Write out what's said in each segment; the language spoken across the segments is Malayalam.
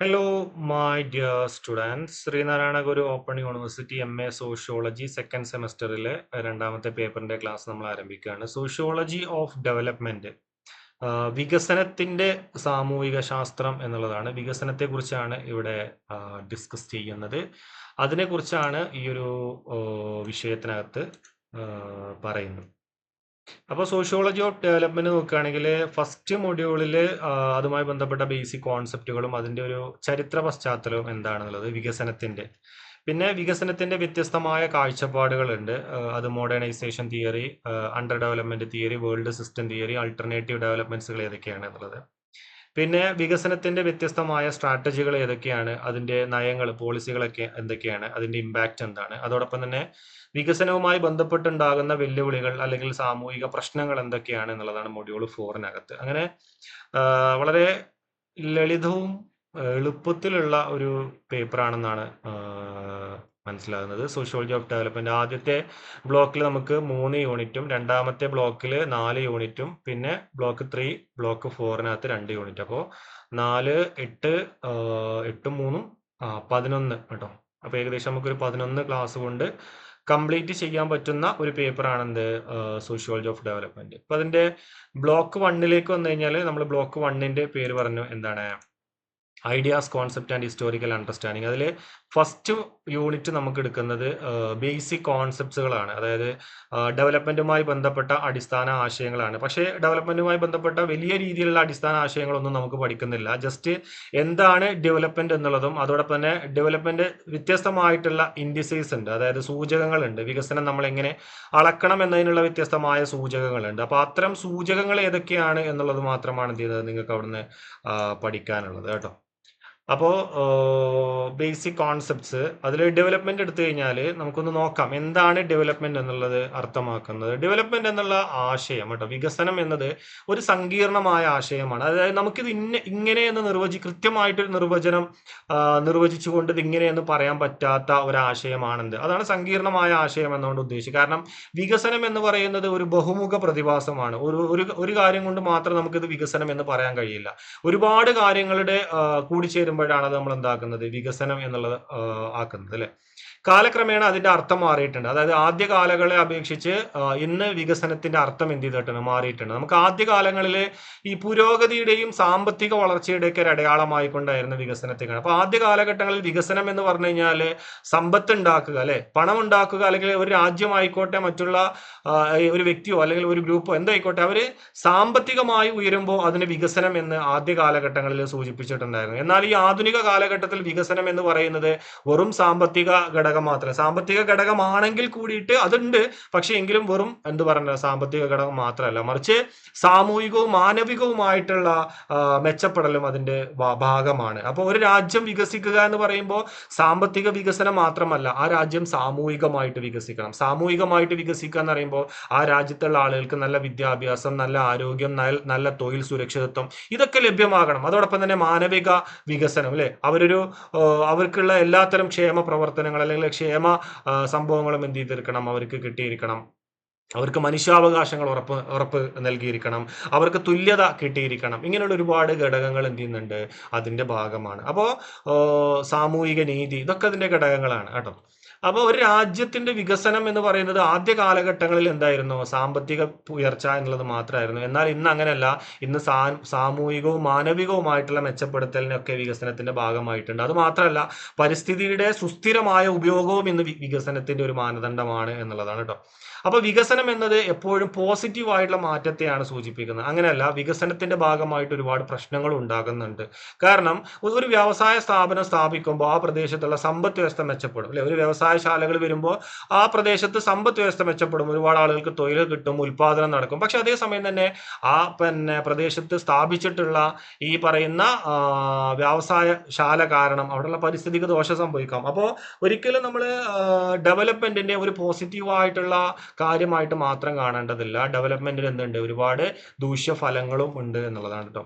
Hello, my dear students. Sreenarayana Guru open university M A sociology second സെമസ്റ്ററിലെ രണ്ടാമത്തെ പേപ്പറിന്റെ ക്ലാസ് നമ്മൾ ആരംഭിക്കുകയാണ്. സോഷ്യോളജി ഓഫ് ഡെവലപ്മെന്റ് വികസനത്തിന്റെ സാമൂഹിക ശാസ്ത്രം എന്നുള്ളതാണ്. വികസനത്തെക്കുറിച്ചാണ് ഇവിടെ ഡിസ്കസ് ചെയ്യുന്നത്. അതിനെക്കുറിച്ചാണ് ഈ ഒരു വിഷയത്തിനകത്ത് പറയുന്നത്. അപ്പോൾ സോഷ്യോളജി ഓഫ് ഡെവലപ്മെന്റ് നോക്കുകയാണെങ്കിൽ ഫസ്റ്റ് മൊഡ്യൂളിൽ അതുമായി ബന്ധപ്പെട്ട ബേസിക് കോൺസെപ്റ്റുകളും അതിന്റെ ഒരു ചരിത്ര പശ്ചാത്തലവും എന്താണെന്നുള്ളത് വികസനത്തിന്റെ. പിന്നെ വികസനത്തിന്റെ വ്യത്യസ്തമായ കാഴ്ചപ്പാടുകളുണ്ട്. അത് modernisation theory under development theory world system theory alternative ഡെവലപ്മെന്റ്സുകൾ ഏതൊക്കെയാണ് എന്നുള്ളത്. പിന്നെ വികസനത്തിന്റെ വ്യത്യസ്തമായ സ്ട്രാറ്റജികൾ ഏതൊക്കെയാണ്? അതിന്റെ നയങ്ങൾ പോളിസികളൊക്കെ എന്തൊക്കെയാണ്? അതിന്റെ ഇമ്പാക്റ്റ് എന്താണ്? അതോടൊപ്പം തന്നെ വികസനവുമായി ബന്ധപ്പെട്ടുണ്ടാകുന്ന വെല്ലുവിളികൾ അല്ലെങ്കിൽ സാമൂഹിക പ്രശ്നങ്ങൾ എന്തൊക്കെയാണ് എന്നുള്ളതാണ് മൊഡ്യൂൾ ഫോറിനകത്ത് അങ്ങനെ വളരെ ലളിതവും എളുപ്പത്തിലുള്ള ഒരു പേപ്പറാണെന്നാണ് മനസ്സിലാകുന്നത്. സോഷ്യോളജി ഓഫ് ഡെവലപ്മെന്റ് ആദ്യത്തെ ബ്ലോക്കിൽ നമുക്ക് മൂന്ന് യൂണിറ്റും രണ്ടാമത്തെ ബ്ലോക്കിൽ നാല് യൂണിറ്റും പിന്നെ ബ്ലോക്ക് ത്രീ ബ്ലോക്ക് ഫോറിനകത്ത് രണ്ട് യൂണിറ്റ് അപ്പോൾ നാല് എട്ട് എട്ടും മൂന്നും പതിനൊന്ന് കേട്ടോ. അപ്പോൾ ഏകദേശം നമുക്കൊരു പതിനൊന്ന് ക്ലാസ് കൊണ്ട് കംപ്ലീറ്റ് ചെയ്യാൻ പറ്റുന്ന ഒരു പേപ്പറാണ് എന്ത്? സോഷ്യോളജി ഓഫ് ഡെവലപ്മെന്റ് അപ്പൊ അതിന്റെ ബ്ലോക്ക് വണ്ണിലേക്ക് വന്നു കഴിഞ്ഞാൽ നമ്മൾ ബ്ലോക്ക് വണ്ണിന്റെ പേര് പറഞ്ഞു. എന്താണ്? Ideas concept and historical understanding അതിൽ ഫസ്റ്റ് യൂണിറ്റ് നമുക്ക് എടുക്കുന്നത് ബേസിക് കോൺസെപ്റ്റ്സുകളാണ് അതായത് ഡെവലപ്മെന്റുമായി ബന്ധപ്പെട്ട അടിസ്ഥാന ആശയങ്ങളാണ്. പക്ഷേ ഡെവലപ്മെന്റുമായി ബന്ധപ്പെട്ട വലിയ രീതിയിലുള്ള അടിസ്ഥാന ആശയങ്ങളൊന്നും നമുക്ക് പഠിക്കുന്നില്ല. ജസ്റ്റ് എന്താണ് ഡെവലപ്മെന്റ് എന്നുള്ളതും അതോടൊപ്പം തന്നെ ഡെവലപ്മെന്റ് വ്യത്യസ്തമായിട്ടുള്ള ഇൻഡിസൈസ് ഉണ്ട്. അതായത് സൂചകങ്ങളുണ്ട്. വികസനം നമ്മൾ എങ്ങനെ അളക്കണം എന്നതിനുള്ള വ്യത്യസ്തമായ സൂചകങ്ങളുണ്ട്. അപ്പോൾ അത്തരം സൂചകങ്ങൾ ഏതൊക്കെയാണ് എന്നുള്ളത് മാത്രമാണ് എന്ത് ചെയ്യുന്നത് നിങ്ങൾക്ക് അവിടുന്ന് പഠിക്കാനുള്ളത്. കേട്ടോ. അപ്പോൾ ബേസിക് കോൺസെപ്റ്റ്സ് അതിൽ ഡെവലപ്മെന്റ് എടുത്തു കഴിഞ്ഞാൽ നമുക്കൊന്ന് നോക്കാം എന്താണ് ഡെവലപ്മെന്റ് എന്നുള്ളത് അർത്ഥമാക്കുന്നത്. ഡെവലപ്മെന്റ് എന്നുള്ള ആശയം കേട്ടോ വികസനം എന്നത് ഒരു സങ്കീർണമായ ആശയമാണ്. അതായത് നമുക്കിത് ഇന്ന ഇങ്ങനെ എന്ന് നിർവചി കൃത്യമായിട്ടൊരു നിർവചനം നിർവചിച്ചുകൊണ്ട് ഇത് ഇങ്ങനെയെന്ന് പറയാൻ പറ്റാത്ത ഒരാശയമാണെന്ത്? അതാണ് സങ്കീർണമായ ആശയം എന്നുകൊണ്ട് ഉദ്ദേശിച്ചത്. കാരണം വികസനം എന്ന് പറയുന്നത് ഒരു ബഹുമുഖ പ്രതിഭാസമാണ്. ഒരു ഒരു കാര്യം കൊണ്ട് മാത്രം നമുക്കിത് വികസനം എന്ന് പറയാൻ കഴിയില്ല. ഒരുപാട് കാര്യങ്ങളുടെ ആ, കൂടിച്ചേരുമ്പോഴാണ് അത് നമ്മൾ എന്താക്കുന്നത് വികസനം എന്നുള്ളത് ആക്കുന്നത് അല്ലെ? കാലക്രമേണ അതിന്റെ അർത്ഥം മാറിയിട്ടുണ്ട്. അതായത് ആദ്യ കാലങ്ങളെ അപേക്ഷിച്ച് ഇന്ന് വികസനത്തിന്റെ അർത്ഥം എന്ത് ചെയ്തിട്ടുണ്ട്? മാറിയിട്ടുണ്ട്. നമുക്ക് ആദ്യ കാലങ്ങളിൽ ഈ പുരോഗതിയുടെയും സാമ്പത്തിക വളർച്ചയുടെയൊക്കെ ഒരു അടയാളമായിക്കൊണ്ടായിരുന്നു വികസനത്തെ അപ്പൊ ആദ്യ കാലഘട്ടങ്ങളിൽ വികസനം എന്ന് പറഞ്ഞു കഴിഞ്ഞാൽ സമ്പത്ത് ഉണ്ടാക്കുക അല്ലെ? പണം ഉണ്ടാക്കുക അല്ലെങ്കിൽ ഒരു രാജ്യമായിക്കോട്ടെ മറ്റുള്ള ഒരു വ്യക്തിയോ അല്ലെങ്കിൽ ഒരു ഗ്രൂപ്പോ എന്തായിക്കോട്ടെ അവർ സാമ്പത്തികമായി ഉയരുമ്പോൾ അതിന് വികസനം എന്ന് ആദ്യ കാലഘട്ടങ്ങളിൽ സൂചിപ്പിച്ചിട്ടുണ്ടായിരുന്നു. എന്നാൽ ഈ ആധുനിക കാലഘട്ടത്തിൽ വികസനം എന്ന് പറയുന്നത് വെറും സാമ്പത്തിക ഘടകം മാത്രം സാമ്പത്തിക ഘടകമാണെങ്കിൽ കൂടിയിട്ട് അതുണ്ട്. പക്ഷെ എങ്കിലും വെറും എന്ത് പറയുന്നത് സാമ്പത്തിക ഘടകം മാത്രമല്ല. മറിച്ച് സാമൂഹികവും മാനവികവുമായിട്ടുള്ള മെച്ചപ്പെടലും അതിന്റെ ഭാഗമാണ്. അപ്പോൾ ഒരു രാജ്യം വികസിക്കുക എന്ന് പറയുമ്പോൾ സാമ്പത്തിക വികസനം മാത്രമല്ല ആ രാജ്യം സാമൂഹികമായിട്ട് വികസിക്കണം. സാമൂഹികമായിട്ട് വികസിക്കുക എന്ന് പറയുമ്പോൾ ആ രാജ്യത്തുള്ള ആളുകൾക്ക് നല്ല വിദ്യാഭ്യാസം നല്ല ആരോഗ്യം നല്ല തൊഴിൽ സുരക്ഷിതത്വം ഇതൊക്കെ ലഭ്യമാകണം. അതോടൊപ്പം തന്നെ മാനവിക വികസനം അല്ലെ? അവരൊരു അവർക്കുള്ള എല്ലാത്തരം ക്ഷേമ പ്രവർത്തനങ്ങൾ അല്ലെങ്കിൽ ക്ഷേമ ആ, സംഭവങ്ങളും എന്ത് ചെയ്തിരിക്കണം അവർക്ക് കിട്ടിയിരിക്കണം. അവർക്ക് മനുഷ്യാവകാശങ്ങൾ ഉറപ്പ് ഉറപ്പ് നൽകിയിരിക്കണം. അവർക്ക് തുല്യത കിട്ടിയിരിക്കണം. ഇങ്ങനെയുള്ള ഒരുപാട് ഘടകങ്ങൾ എന്ത് ചെയ്യുന്നുണ്ട് അതിന്റെ ഭാഗമാണ്. അപ്പോൾ സാമൂഹിക നീതി ഇതൊക്കെ അതിന്റെ ഘടകങ്ങളാണ് കേട്ടോ. അപ്പോൾ ഒരു രാജ്യത്തിന്റെ വികസനം എന്ന് പറയുന്നത് ആദ്യ കാലഘട്ടങ്ങളിൽ എന്തായിരുന്നു? സാമ്പത്തിക ഉയർച്ച എന്നുള്ളത് മാത്രമായിരുന്നു. എന്നാൽ ഇന്ന് അങ്ങനെയല്ല. ഇന്ന് സാമൂഹികവും മാനവികവുമായിട്ടുള്ള മെച്ചപ്പെടുത്തലിനൊക്കെ വികസനത്തിന്റെ ഭാഗമായിട്ടുണ്ട്. അത് മാത്രമല്ല പരിസ്ഥിതിയുടെ സുസ്ഥിരമായ ഉപയോഗവും ഇന്ന് വികസനത്തിന്റെ ഒരു മാനദണ്ഡമാണ് എന്നുള്ളതാണ് കേട്ടോ അപ്പോൾ വികസനം എന്നത് എപ്പോഴും പോസിറ്റീവ് ആയിട്ടുള്ള മാറ്റത്തെയാണ് സൂചിപ്പിക്കുന്നത്. അങ്ങനെയല്ല വികസനത്തിന്റെ ഭാഗമായിട്ട് ഒരുപാട് പ്രശ്നങ്ങൾ ഉണ്ടാകുന്നുണ്ട്. കാരണം ഒരു വ്യവസായ സ്ഥാപനം സ്ഥാപിക്കുമ്പോൾ ആ പ്രദേശത്തുള്ള സമ്പദ് വ്യവസ്ഥ മെച്ചപ്പെടും. അല്ലെ? ഒരു വ്യവസായശാലകൾ വരുമ്പോൾ ആ പ്രദേശത്ത് സമ്പദ് വ്യവസ്ഥ മെച്ചപ്പെടും. ഒരുപാട് ആളുകൾക്ക് തൊഴിൽ കിട്ടും ഉൽപാദനം നടക്കും. പക്ഷെ അതേസമയം തന്നെ ആ പിന്നെ പ്രദേശത്ത് സ്ഥാപിച്ചിട്ടുള്ള ഈ പറയുന്ന വ്യവസായശാല കാരണം അവിടെയുള്ള പരിസ്ഥിതിക്ക് ദോഷം സംഭവിക്കാം. അപ്പോൾ ഒരിക്കലും നമ്മൾ ഡെവലപ്മെന്റിന്റെ ഒരു പോസിറ്റീവായിട്ടുള്ള കാര്യമായിട്ട് മാത്രം കാണേണ്ടതില്ല. ഡെവലപ്മെന്റിന് എന്തുണ്ട്? ഒരുപാട് ദൂഷ്യഫലങ്ങളും ഉണ്ട് എന്നുള്ളതാണ് കേട്ടോ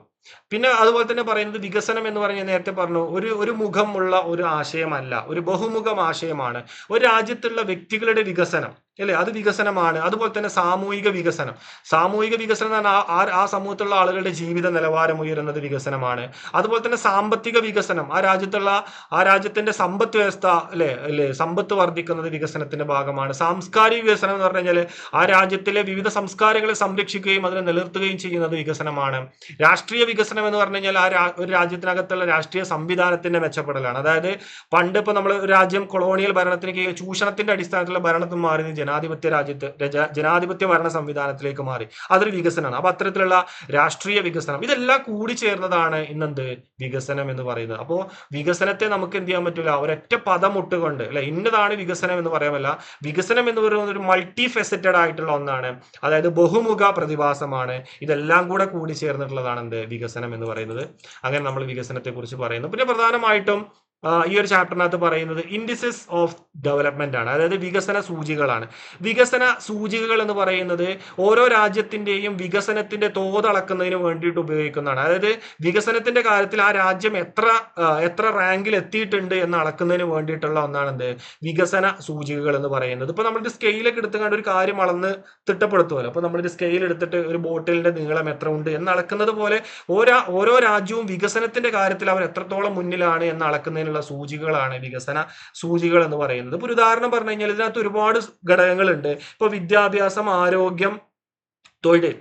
പിന്നെ അതുപോലെ തന്നെ പറയുന്നത് വികസനം എന്ന് പറഞ്ഞാൽ നേരത്തെ പറഞ്ഞു ഒരു ഒരു മുഖമുള്ള ഒരു ആശയമല്ല ഒരു ബഹുമുഖം ആശയമാണ്. ഒരു രാജ്യത്തുള്ള വ്യക്തികളുടെ വികസനം. അല്ലേ? അത് വികസനമാണ്. അതുപോലെ തന്നെ സാമൂഹിക വികസനം. സാമൂഹിക വികസനം എന്ന് പറഞ്ഞാൽ ആ സമൂഹത്തിലുള്ള ആളുകളുടെ ജീവിത നിലവാരം ഉയരുന്നത് വികസനമാണ്. അതുപോലെ തന്നെ സാമ്പത്തിക വികസനം. ആ രാജ്യത്തുള്ള ആ രാജ്യത്തിന്റെ സമ്പത്ത് വ്യവസ്ഥ അല്ലെ? അല്ലെ? സമ്പത്ത് വർദ്ധിക്കുന്നത് വികസനത്തിന്റെ ഭാഗമാണ്. സാംസ്കാരിക വികസനം എന്ന് പറഞ്ഞു കഴിഞ്ഞാൽ ആ രാജ്യത്തിലെ വിവിധ സംസ്കാരങ്ങളെ സംരക്ഷിക്കുകയും അതിനെ നിലനിർത്തുകയും ചെയ്യുന്നത് വികസനമാണ്. രാഷ്ട്രീയ വികസനം എന്ന് പറഞ്ഞു കഴിഞ്ഞാൽ ആ ഒരു രാജ്യത്തിനകത്തുള്ള രാഷ്ട്രീയ സംവിധാനത്തിന്റെ മെച്ചപ്പെടലാണ്. അതായത് പണ്ട് ഇപ്പൊ നമ്മൾ രാജ്യം കൊളോണിയൽ ഭരണത്തിന് കീഴിൽ ചൂഷണത്തിന്റെ അടിസ്ഥാനത്തിലുള്ള ഭരണത്തിൽ മാറി നിന്ന് ജനാധിപത്യ രാജ്യത്ത് രജ- ജനാധിപത്യ ഭരണ സംവിധാനത്തിലേക്ക് മാറി. അതൊരു വികസനമാണ്. അപ്പൊ അത്തരത്തിലുള്ള രാഷ്ട്രീയ വികസനം ഇതെല്ലാം കൂടി ചേർന്നതാണ് ഇന്നെന്ത്? വികസനം എന്ന് പറയുന്നത്. അപ്പോ വികസനത്തെ നമുക്ക് എന്ത് ചെയ്യാൻ പറ്റില്ല ഒരൊറ്റ പദം ഇട്ടുകൊണ്ട് അല്ലെ? ഇന്നതാണ് വികസനം എന്ന് പറയാമല്ല വികസനം എന്ന് പറയുന്നത് ഒരു മൾട്ടി ഫെസറ്റഡ് ആയിട്ടുള്ള ഒന്നാണ്. അതായത് ബഹുമുഖ പ്രതിഭാസമാണ്. ഇതെല്ലാം കൂടെ കൂടി ചേർന്നിട്ടുള്ളതാണ് എന്ത്? വികസനം എന്ന് പറയുന്നത്. അങ്ങനെ നമ്മൾ വികസനത്തെ കുറിച്ച് പറയുന്നു. പിന്നെ പ്രധാനമായിട്ടും ഈ ഒരു ചാപ്റ്ററിനകത്ത് പറയുന്നത് ഇൻഡിസസ് ഓഫ് ഡെവലപ്മെന്റ് ആണ്. അതായത് വികസന സൂചികകളാണ് വികസന സൂചികകൾ എന്ന് പറയുന്നത് ഓരോ രാജ്യത്തിന്റെയും വികസനത്തിന്റെ തോത് അളക്കുന്നതിന് വേണ്ടിയിട്ട് ഉപയോഗിക്കുന്നതാണ്. അതായത് വികസനത്തിന്റെ കാര്യത്തിൽ ആ രാജ്യം എത്ര എത്ര റാങ്കിൽ എത്തിയിട്ടുണ്ട് എന്ന് അളക്കുന്നതിന് വേണ്ടിയിട്ടുള്ള ഒന്നാണ് എന്ത്? വികസന സൂചികകൾ എന്ന് പറയുന്നത്. ഇപ്പൊ നമ്മളൊരു സ്കെയിലൊക്കെ എടുത്തുകൊണ്ട് ഒരു കാര്യം അളന്ന് തിട്ടപ്പെടുത്തുമല്ലോ അപ്പൊ നമ്മളൊരു സ്കെയിൽ എടുത്തിട്ട് ഒരു ബോട്ടിലിന്റെ നീളം എത്ര ഉണ്ട് എന്ന് അളക്കുന്നത് പോലെ ഓരോ ഓരോ രാജ്യവും വികസനത്തിന്റെ കാര്യത്തിൽ അവർ എത്രത്തോളം മുന്നിലാണ് എന്ന് അളക്കുന്നതിനുള്ള സൂചികകളാണ് വികസന സൂചികൾ എന്ന് പറയുന്നത്. ഇപ്പൊ ഒരു ഉദാഹരണം പറഞ്ഞു കഴിഞ്ഞാൽ ഇതിനകത്ത് ഒരുപാട് ഘടകങ്ങളുണ്ട്. ഇപ്പൊ വിദ്യാഭ്യാസം ആരോഗ്യം തൊഴിൽ.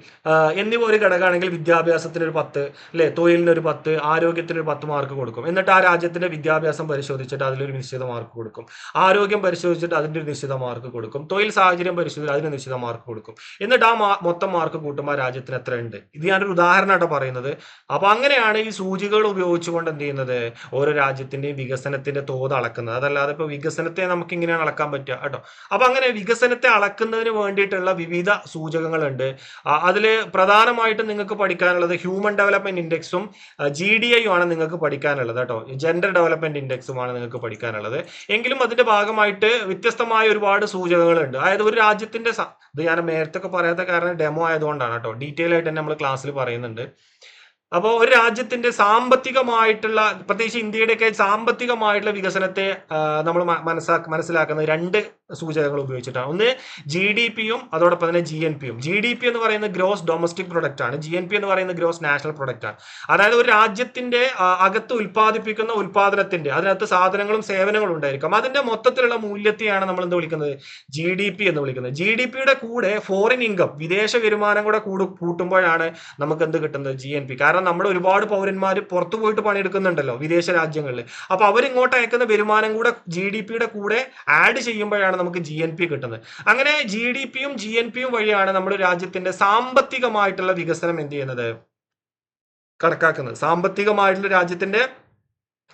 എന്നിവ ഒരു ഘടകമാണെങ്കിൽ വിദ്യാഭ്യാസത്തിന് ഒരു പത്ത് അല്ലെ? തൊഴിലിന് ഒരു പത്ത് ആരോഗ്യത്തിന് ഒരു പത്ത് മാർക്ക് കൊടുക്കും. എന്നിട്ട് ആ രാജ്യത്തിന്റെ വിദ്യാഭ്യാസം പരിശോധിച്ചിട്ട് അതിലൊരു നിശ്ചിത മാർക്ക് കൊടുക്കും. ആരോഗ്യം പരിശോധിച്ചിട്ട് അതിന്റെ ഒരു നിശ്ചിത മാർക്ക് കൊടുക്കും. തൊഴിൽ സാഹചര്യം പരിശോധിച്ച് അതിന് നിശ്ചിത മാർക്ക് കൊടുക്കും. എന്നിട്ട് ആ മൊത്തം മാർക്ക് കൂട്ടുമ്പോൾ ആ രാജ്യത്തിന് എത്ര ഉണ്ട്? ഇത് ഞാനൊരു ഉദാഹരണമായിട്ട് പറയുന്നത്. അപ്പൊ അങ്ങനെയാണ് ഈ സൂചികൾ ഉപയോഗിച്ചുകൊണ്ട് എന്ത് ചെയ്യുന്നത്? ഓരോ രാജ്യത്തിന്റെയും വികസനത്തിന്റെ തോത് അളക്കുന്നത്. അതല്ലാതെ ഇപ്പൊ വികസനത്തെ നമുക്ക് ഇങ്ങനെയാണ് അളക്കാൻ പറ്റുക കേട്ടോ? അപ്പൊ അങ്ങനെ വികസനത്തെ അളക്കുന്നതിന് വേണ്ടിയിട്ടുള്ള വിവിധ സൂചകങ്ങളുണ്ട്. ആ, അതിൽ പ്രധാനമായിട്ടും നിങ്ങൾക്ക് പഠിക്കാനുള്ളത് ഹ്യൂമൻ ഡെവലപ്മെന്റ് ഇൻഡെക്സും ജി ഡി ഐ ആണ് നിങ്ങൾക്ക് പഠിക്കാനുള്ളത് കേട്ടോ. ജെൻഡർ ഡെവലപ്മെന്റ് ഇൻഡെക്സുമാണ് നിങ്ങൾക്ക് പഠിക്കാനുള്ളത്. എങ്കിലും അതിന്റെ ഭാഗമായിട്ട് വ്യത്യസ്തമായ ഒരുപാട് സൂചകങ്ങളുണ്ട്. അതായത് ഒരു രാജ്യത്തിന്റെ ഇത് ഞാൻ നേരത്തെ പറയാത്ത കാരണം ഡെമോ ആയതുകൊണ്ടാണ് കേട്ടോ. ഡീറ്റെയിൽ ആയിട്ട് തന്നെ നമ്മൾ ക്ലാസ്സിൽ പറയുന്നുണ്ട്. അപ്പോൾ ഒരു രാജ്യത്തിന്റെ സാമ്പത്തികമായിട്ടുള്ള പ്രത്യേകിച്ച് ഇന്ത്യയുടെയൊക്കെ സാമ്പത്തികമായിട്ടുള്ള വികസനത്തെ നമ്മൾ മനസ്സാ രണ്ട് സൂചകങ്ങൾ ഉപയോഗിച്ചിട്ടാണ്. ഒന്ന് ജി ഡി പിയും അതോടൊപ്പം തന്നെ ജി എൻ പിയും ജി ഡി പി എന്ന് പറയുന്ന ഗ്രോസ് ഡൊമസ്റ്റിക് പ്രൊഡക്റ്റ് ആണ്. ജി എൻ പി എന്ന് പറയുന്ന ഗ്രോസ് നാഷണൽ പ്രൊഡക്റ്റ് ആണ്. അതായത് ഒരു രാജ്യത്തിന്റെ അകത്ത് ഉൽപ്പാദിപ്പിക്കുന്ന ഉൽപാദനത്തിന്റെ അതിനകത്ത് സാധനങ്ങളും സേവനങ്ങളും ഉണ്ടായിരിക്കും. അതിന്റെ മൊത്തത്തിലുള്ള മൂല്യത്തെയാണ് നമ്മൾ എന്ത് വിളിക്കുന്നത്? ജി ഡി പി എന്ന് വിളിക്കുന്നത്. ജി ഡി പിയുടെ കൂടെ ഫോറിൻ ഇൻകം വിദേശ വരുമാനം കൂടെ കൂടു കൂട്ടുമ്പോഴാണ് നമുക്ക് എന്ത് കിട്ടുന്നത്? ജി എൻ പി കാരണം നമ്മുടെ ഒരുപാട് പൗരന്മാർ പുറത്തു പോയിട്ട് പണിയെടുക്കുന്നുണ്ടല്ലോ വിദേശ രാജ്യങ്ങളിൽ. അപ്പൊ അവരിങ്ങോട്ട് അയക്കുന്ന വരുമാനം കൂടെ ജി ഡി പിയുടെ കൂടെ ആഡ് ചെയ്യുമ്പോഴാണ് നമുക്ക് ജി എൻ പി കിട്ടുന്നത്. അങ്ങനെ ജി ഡി പിയും ജി എൻ പിയും വഴിയാണ് നമ്മുടെ രാജ്യത്തിന്റെ സാമ്പത്തികമായിട്ടുള്ള വികസനം എന്ത് ചെയ്യുന്നത്? കണക്കാക്കുന്നത്. സാമ്പത്തികമായിട്ടുള്ള രാജ്യത്തിന്റെ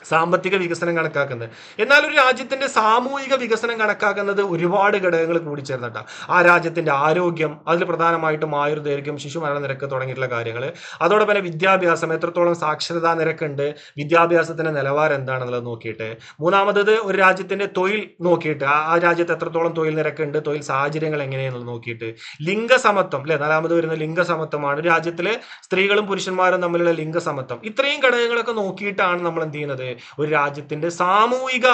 സാമ്പത്തിക വികസനം കണക്കാക്കുന്നത്. എന്നാൽ ഒരു രാജ്യത്തിന്റെ സാമൂഹിക വികസനം കണക്കാക്കുന്നത് ഒരുപാട് ഘടകങ്ങൾ കൂടി ചേർന്നിട്ടാണ് ആ രാജ്യത്തിന്റെ ആരോഗ്യം അതിൽ പ്രധാനമായിട്ടും ആയുർദൈർഘ്യം ശിശു മരണ നിരക്ക് തുടങ്ങിയിട്ടുള്ള കാര്യങ്ങൾ അതോടൊപ്പം വിദ്യാഭ്യാസം എത്രത്തോളം സാക്ഷരതാ നിരക്കുണ്ട് വിദ്യാഭ്യാസത്തിന്റെ നിലവാരം എന്താണെന്നുള്ളത് നോക്കിയിട്ട്. മൂന്നാമത്തത് ഒരു രാജ്യത്തിന്റെ തൊഴിൽ നോക്കിയിട്ട്. ആ രാജ്യത്ത് എത്രത്തോളം തൊഴിൽ നിരക്കുണ്ട് തൊഴിൽ സാഹചര്യങ്ങൾ എങ്ങനെയാണെന്നുള്ളത് നോക്കിയിട്ട്. ലിംഗസമത്വം അല്ലെ? നാലാമത് വരുന്ന ലിംഗസമത്വമാണ്. രാജ്യത്തിലെ സ്ത്രീകളും പുരുഷന്മാരും തമ്മിലുള്ള ലിംഗസമത്വം. ഇത്രയും ഘടകങ്ങളൊക്കെ നോക്കിയിട്ടാണ് നമ്മൾ എന്ത് ചെയ്യുന്നത്? ഒരു രാജ്യത്തിന്റെ സാമൂഹിക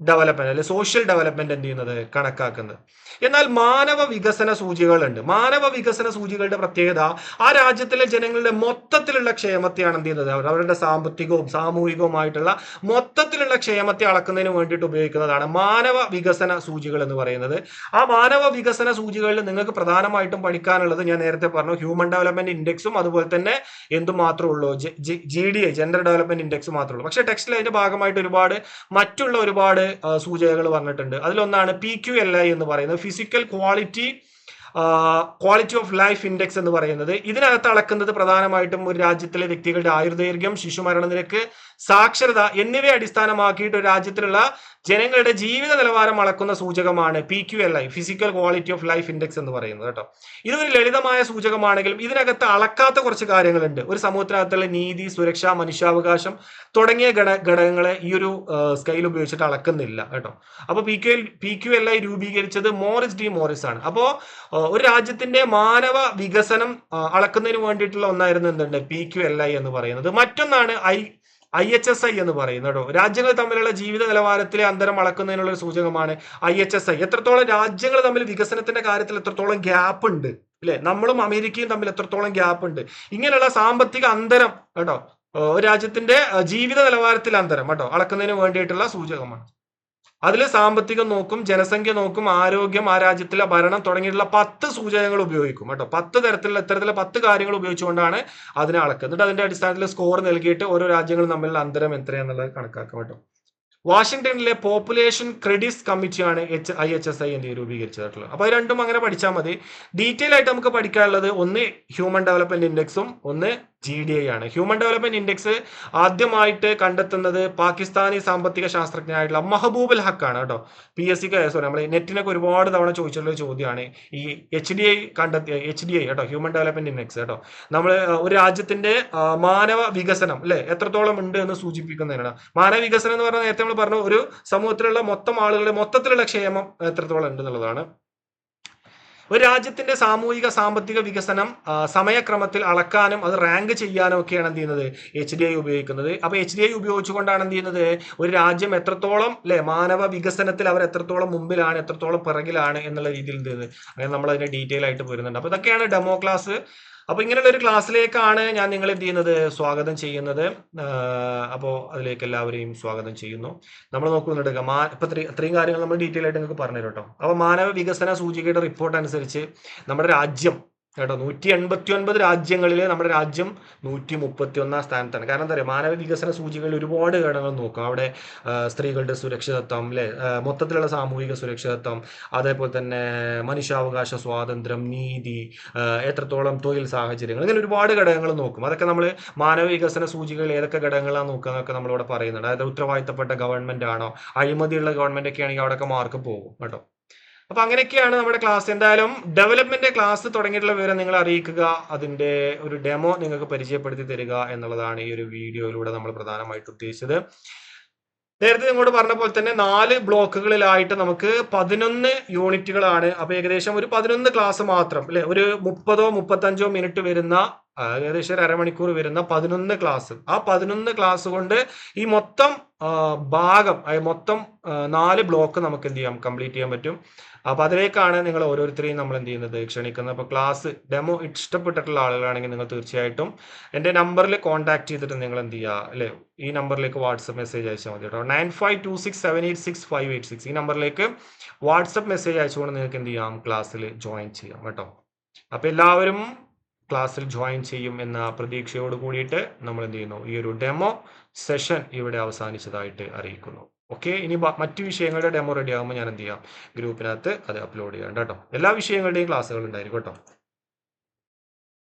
ഡെവലപ്മെന്റ് അല്ലെ സോഷ്യൽ ഡെവലപ്മെന്റ് എന്ത് ചെയ്യുന്നത്? കണക്കാക്കുന്നത്. എന്നാൽ മാനവ വികസന സൂചികകളുണ്ട്. മാനവ വികസന സൂചികളുടെ പ്രത്യേകത ആ രാജ്യത്തിലെ ജനങ്ങളുടെ മൊത്തത്തിലുള്ള ക്ഷേമത്തെയാണ് എന്ത് ചെയ്യുന്നത്? അവരുടെ സാമ്പത്തികവും സാമൂഹികവുമായിട്ടുള്ള മൊത്തത്തിലുള്ള ക്ഷേമത്തെ അളക്കുന്നതിന് വേണ്ടിയിട്ട് ഉപയോഗിക്കുന്നതാണ് മാനവ വികസന സൂചികൾ എന്ന് പറയുന്നത്. ആ മാനവ വികസന സൂചികളിൽ നിങ്ങൾക്ക് പ്രധാനമായിട്ടും പഠിക്കാനുള്ളത് ഞാൻ നേരത്തെ പറഞ്ഞു ഹ്യൂമൻ ഡെവലപ്മെന്റ് ഇൻഡെക്സും അതുപോലെ തന്നെ എന്തു മാത്രമേ ഉള്ളൂ G D I gender development index മാത്രമേ ഉള്ളൂ. പക്ഷേ ടെക്സ്റ്റിൽ അതിന്റെ ഭാഗമായിട്ട് ഒരുപാട് മറ്റുള്ള ഒരുപാട് സൂചകങ്ങൾ പറഞ്ഞിട്ടുണ്ട് അതിലൊന്നാണ് പി ക്യു എൽ ഐ എന്ന് പറയുന്നത്. Physical quality quality of life index എന്ന് പറയുന്നത്. ഇതിനകത്ത് അളക്കുന്നത് പ്രധാനമായിട്ടും ഒരു രാജ്യത്തിലെ വ്യക്തികളുടെ ആയുർദൈർഘ്യം ശിശുമരണ നിരക്ക് സാക്ഷരത എന്നിവയെ അടിസ്ഥാനമാക്കിയിട്ട് രാജ്യത്തിലുള്ള ജനങ്ങളുടെ ജീവിത നിലവാരം അളക്കുന്ന സൂചകമാണ് P Q L I physical quality of life index എന്ന് പറയുന്നത് കേട്ടോ. ഇതൊരു ലളിതമായ സൂചകമാണെങ്കിലും ഇതിനകത്ത് അളക്കാത്ത കുറച്ച് കാര്യങ്ങളുണ്ട്. ഒരു സമൂഹത്തിനകത്തുള്ള നീതി സുരക്ഷ മനുഷ്യാവകാശം തുടങ്ങിയ ഘട ഘടകങ്ങളെ ഈ ഒരു സ്കെയിൽ ഉപയോഗിച്ചിട്ട് അളക്കുന്നില്ല കേട്ടോ. അപ്പോൾ P Q L P Q L I രൂപീകരിച്ചത് മോറിസ് ഡി മോറിസ് ആണ്. അപ്പോൾ ഒരു രാജ്യത്തിന്റെ മാനവ വികസനം അളക്കുന്നതിന് വേണ്ടിയിട്ടുള്ള ഒന്നായിരുന്നു എന്തുണ്ട്? പി ക്യു എൽ ഐ എന്ന് പറയുന്നത്. മറ്റൊന്നാണ് I I H S I എന്ന് പറയുന്നത് കേട്ടോ. രാജ്യങ്ങൾ തമ്മിലുള്ള ജീവിത നിലവാരത്തിലെ അന്തരം അളക്കുന്നതിനുള്ള ഒരു സൂചകമാണ് ഐ എച്ച് എസ് ഐ. എത്രത്തോളം രാജ്യങ്ങൾ തമ്മിൽ വികസനത്തിന്റെ കാര്യത്തിൽ എത്രത്തോളം ഗ്യാപ്പ് ഉണ്ട് അല്ലെ? നമ്മളും അമേരിക്കയും തമ്മിൽ എത്രത്തോളം ഗ്യാപ്പ് ഉണ്ട്? ഇങ്ങനെയുള്ള സാമ്പത്തിക അന്തരം കേട്ടോ രാജ്യത്തിന്റെ ജീവിത നിലവാരത്തിൽ അന്തരം കേട്ടോ അളക്കുന്നതിന് വേണ്ടിയിട്ടുള്ള സൂചകമാണ്. അതിൽ സാമ്പത്തികം നോക്കും ജനസംഖ്യ നോക്കും ആരോഗ്യം ആ രാജ്യത്തിലെ ഭരണം തുടങ്ങിയിട്ടുള്ള പത്ത് സൂചനകൾ ഉപയോഗിക്കും കേട്ടോ. പത്ത് തരത്തിലുള്ള ഇത്തരത്തിലുള്ള പത്ത് കാര്യങ്ങൾ ഉപയോഗിച്ചുകൊണ്ടാണ് അതിനെ അളക്കുന്നത്. എന്നിട്ട് അതിന്റെ അടിസ്ഥാനത്തിൽ സ്കോർ നൽകിയിട്ട് ഓരോ രാജ്യങ്ങളും തമ്മിലുള്ള അന്തരം എത്രയാണെന്നുള്ളത് കണക്കാക്കും കേട്ടോ. വാഷിംഗ്ടണിലെ പോപ്പുലേഷൻ ക്രെഡിറ്റ്സ് കമ്മിറ്റിയാണ് H I H S I എന്ത് രൂപീകരിച്ചിട്ടുള്ളത് അപ്പോൾ രണ്ടും അങ്ങനെ പഠിച്ചാൽ മതി. ഡീറ്റെയിൽ ആയിട്ട് നമുക്ക് പഠിക്കാനുള്ളത് ഒന്ന് ഹ്യൂമൻ ഡെവലപ്മെന്റ് ഇൻഡെക്സും ഒന്ന് ജി ഡി ഐ ആണ്. ഹ്യൂമൻ ഡെവലപ്മെന്റ് ഇൻഡെക്സ് ആദ്യമായിട്ട് കണ്ടെത്തുന്നത് പാകിസ്ഥാനി സാമ്പത്തിക ശാസ്ത്രജ്ഞനായിട്ടുള്ള മഹബൂബുൽ ഹക്കാണ് കേട്ടോ. പി എസ് സിക്ക് സോറി നമ്മൾ നെറ്റിനൊക്കെ ഒരുപാട് തവണ ചോദിച്ചിട്ടുള്ള ഒരു ചോദ്യമാണ് ഈ എച്ച് ഡി ഐ കണ്ടെത്തിയ എച്ച് ഡി ഐ കേട്ടോ ഹ്യൂമൻ ഡെവലപ്മെന്റ് ഇൻഡെക്സ് കേട്ടോ. നമ്മൾ ഒരു രാജ്യത്തിന്റെ മാനവ വികസനം അല്ലെ എത്രത്തോളം ഉണ്ട് എന്ന് സൂചിപ്പിക്കുന്നതിനാണ്. മാനവ വികസനം എന്ന് പറഞ്ഞാൽ നേരത്തെ നമ്മൾ പറഞ്ഞു ഒരു സമൂഹത്തിലുള്ള മൊത്തം ആളുകളുടെ മൊത്തത്തിലുള്ള ക്ഷേമം എത്രത്തോളം ഉണ്ട് എന്നുള്ളതാണ്. ഒരു രാജ്യത്തിന്റെ സാമൂഹിക സാമ്പത്തിക വികസനം സമയക്രമത്തിൽ അളക്കാനും അത് റാങ്ക് ചെയ്യാനും ഒക്കെയാണ് എന്ത് ചെയ്യുന്നത്? എച്ച് ഡി ഐ ഉപയോഗിക്കുന്നത്. അപ്പൊ എച്ച് ഡി ഐ ഉപയോഗിച്ചുകൊണ്ടാണ് എന്ത് ചെയ്യുന്നത്? ഒരു രാജ്യം എത്രത്തോളം അല്ലെ മാനവ വികസനത്തിൽ അവർ എത്രത്തോളം മുമ്പിലാണ് എത്രത്തോളം പിറകിലാണ് എന്നുള്ള രീതിയിൽ എന്ത് ചെയ്യുന്നത്? അങ്ങനെ നമ്മൾ അതിന്റെ ഡീറ്റെയിൽ ആയിട്ട് വരുന്നുണ്ട് അപ്പൊ ഇതൊക്കെയാണ് ഡെമോ ക്ലാസ് അപ്പൊ ഇങ്ങനെയുള്ള ഒരു ക്ലാസ്സിലേക്കാണ് ഞാൻ നിങ്ങൾ എന്ത് ചെയ്യുന്നത്? സ്വാഗതം ചെയ്യുന്നത്. അപ്പോൾ അതിലേക്ക് എല്ലാവരെയും സ്വാഗതം ചെയ്യുന്നു. നമ്മൾ നോക്കുന്നുണ്ട് മാ ഇപ്പൊ ഇത്രയും കാര്യങ്ങൾ നമ്മൾ ഡീറ്റെയിൽ ആയിട്ട് നിങ്ങൾക്ക് പറഞ്ഞു കേട്ടോ. അപ്പൊ മാനവ വികസന സൂചികയുടെ റിപ്പോർട്ട് അനുസരിച്ച് നമ്മുടെ രാജ്യം കേട്ടോ നൂറ്റി എൺപത്തി ഒൻപത് രാജ്യങ്ങളിൽ നമ്മുടെ രാജ്യം നൂറ്റി മുപ്പത്തി ഒന്നാം സ്ഥാനത്താണ്. കാരണം എന്താ പറയുക മാനവ വികസന സൂചികയിൽ ഒരുപാട് ഘടകങ്ങൾ നോക്കും. അവിടെ സ്ത്രീകളുടെ സുരക്ഷിതത്വം അല്ലെ മൊത്തത്തിലുള്ള സാമൂഹിക സുരക്ഷിതത്വം അതേപോലെ തന്നെ മനുഷ്യാവകാശ സ്വാതന്ത്ര്യം നീതി എത്രത്തോളം തൊഴിൽ സാഹചര്യങ്ങൾ ഇങ്ങനെ ഒരുപാട് ഘടകങ്ങൾ നോക്കും. അതൊക്കെ നമ്മൾ മാനവ വികസന സൂചികയിൽ ഏതൊക്കെ ഘടകങ്ങളാണ് നോക്കുക എന്നൊക്കെ നമ്മളിവിടെ പറയുന്നുണ്ട്. അതായത് ഉത്തരവാദിത്തപ്പെട്ട ഗവൺമെന്റ് ആണോ അഴിമതിയുള്ള ഗവൺമെന്റ് ഒക്കെ ആണെങ്കിൽ അവിടെയൊക്കെ മാർക്ക് പോകും കേട്ടോ. അപ്പൊ അങ്ങനെയൊക്കെയാണ് നമ്മുടെ ക്ലാസ് എന്തായാലും ഡെവലപ്മെന്റ് ക്ലാസ് തുടങ്ങിയിട്ടുള്ള വിവരം നിങ്ങൾ അറിയിക്കുക. അതിന്റെ ഒരു ഡെമോ നിങ്ങൾക്ക് പരിചയപ്പെടുത്തി തരിക എന്നുള്ളതാണ് ഈ ഒരു വീഡിയോയിലൂടെ നമ്മൾ പ്രധാനമായിട്ട് ഉദ്ദേശിച്ചത്. നേരത്തെ നിങ്ങളോട് പറഞ്ഞ പോലെ തന്നെ നാല് ബ്ലോക്കുകളിലായിട്ട് നമുക്ക് പതിനൊന്ന് യൂണിറ്റുകളാണ്. അപ്പൊ ഏകദേശം ഒരു പതിനൊന്ന് ക്ലാസ് മാത്രം അല്ലെ? ഒരു മുപ്പതോ മുപ്പത്തഞ്ചോ മിനിറ്റ് വരുന്ന ഏകദേശം ഒരു അരമണിക്കൂർ വരുന്ന പതിനൊന്ന് ക്ലാസ് ആ പതിനൊന്ന് ക്ലാസ് കൊണ്ട് ഈ മൊത്തം ഭാഗം അതായത് മൊത്തം നാല് ബ്ലോക്ക് നമുക്ക് എന്ത് ചെയ്യാം? കംപ്ലീറ്റ് ചെയ്യാൻ പറ്റും. അപ്പൊ അതിലേക്കാണ് നിങ്ങൾ ഓരോരുത്തരെയും നമ്മൾ എന്ത് ചെയ്യുന്നത്? ക്ഷണിക്കുന്നത്. അപ്പൊ ക്ലാസ് ഡെമോ ഇഷ്ടപ്പെട്ടിട്ടുള്ള ആളുകളാണെങ്കിൽ നിങ്ങൾ തീർച്ചയായിട്ടും എന്റെ നമ്പറിൽ കോൺടാക്ട് ചെയ്തിട്ട് നിങ്ങൾ എന്ത് ചെയ്യുക? അല്ലെ? ഈ നമ്പറിലേക്ക് വാട്സപ്പ് മെസ്സേജ് അയച്ചാൽ മതി കേട്ടോ. Nine five two six seven eight six five eight six ഈ നമ്പറിലേക്ക് വാട്സപ്പ് മെസ്സേജ് അയച്ചുകൊണ്ട് നിങ്ങൾക്ക് എന്ത് ചെയ്യാം? ക്ലാസ്സിൽ ജോയിൻ ചെയ്യാം കേട്ടോ. അപ്പൊ എല്ലാവരും ക്ലാസ്സിൽ ജോയിൻ ചെയ്യും എന്ന പ്രതീക്ഷയോട് കൂടിയിട്ട് നമ്മൾ എന്ത് ചെയ്യുന്നു? ഈ ഒരു ഡെമോ സെഷൻ ഇവിടെ അവസാനിച്ചതായിട്ട് അറിയിക്കുന്നു. ഓക്കെ ഇനി മറ്റു വിഷയങ്ങളുടെ ഡെമോ റെഡി ആകുമ്പോൾ ഞാൻ എന്ത് ചെയ്യാം? ഗ്രൂപ്പിനകത്ത് അത് അപ്ലോഡ് ചെയ്യാം. കേട്ടോ? എല്ലാ വിഷയങ്ങളുടെയും ക്ലാസ്സുകൾ ഉണ്ടായിരിക്കും കേട്ടോ?